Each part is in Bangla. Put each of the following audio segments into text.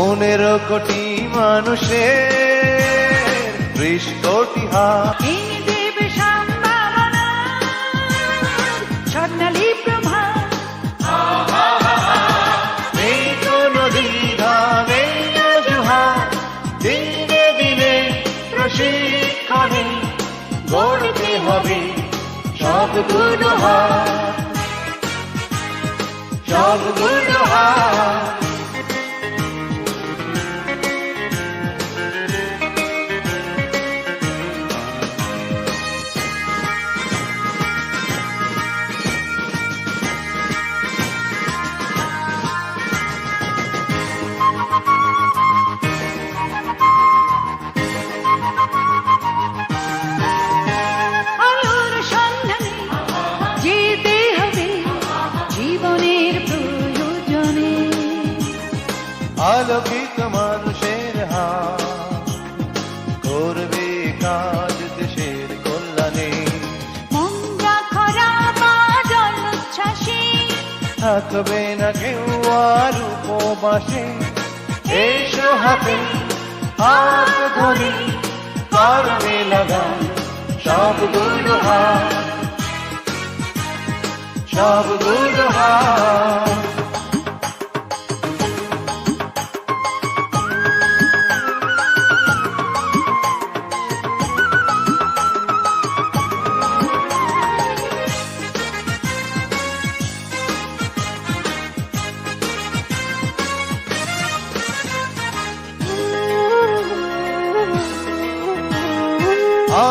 পনেরো কোটি মানুষের ত্রিশ কোটি হাত এই দেবে সম্ভাবনা স্বর্ণালী প্রভা নেই কোনো দ্বিধা নেই অজুহাত দিনে দিনে প্রশিক্ষণে গড়তে হবে সবগুলো হাত সবগুলো আলোকিত মানুষের হাত। করবে কাজ দেশের কল্যাণে। থাকবে না কেউ আর উপবাসে। এসো হাতে হাত ধরে করবে লাগা সবগুলো হাত সবগুলো হাত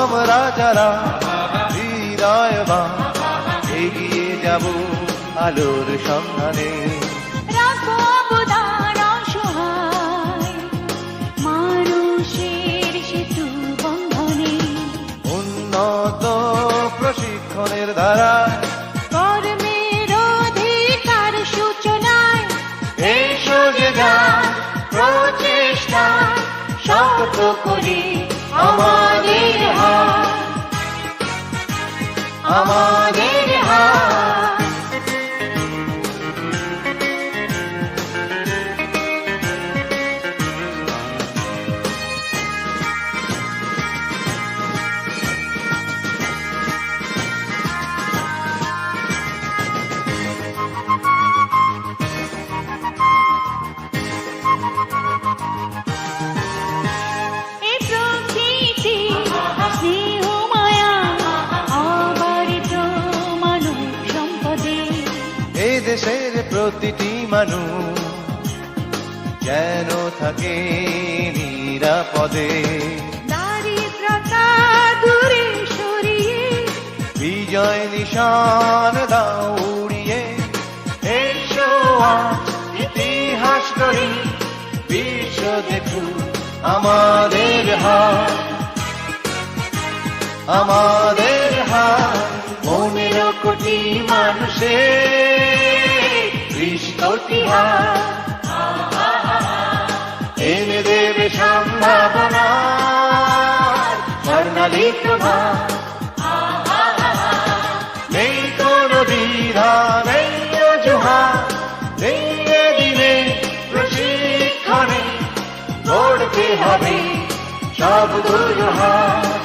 আমরা যারা হৃদয়বান। এগিয়ে যাব আলোর সন্ধানে। উন্নত প্রশিক্ষণের দ্বারা আমাদের দেশের প্রতিটি মানুষ যেন থাকে নিরাপদে। দারিদ্রতা দূরে সরিয়ে বিজয় নিশান দাও উড়িয়ে। এসো ইতিহাস করি বিশ্ব দেখু আমাদের হাত আমাদের হাত পনেরো কোটি মানুষের হাত এনে দেবে সম্ভাবনা স্বর্ণালী প্রভা নেই কোনো দ্বিধা নেই অজুহাত নেই দিনে প্রশিক্ষণে গড়তে হবে সব দুর্হাত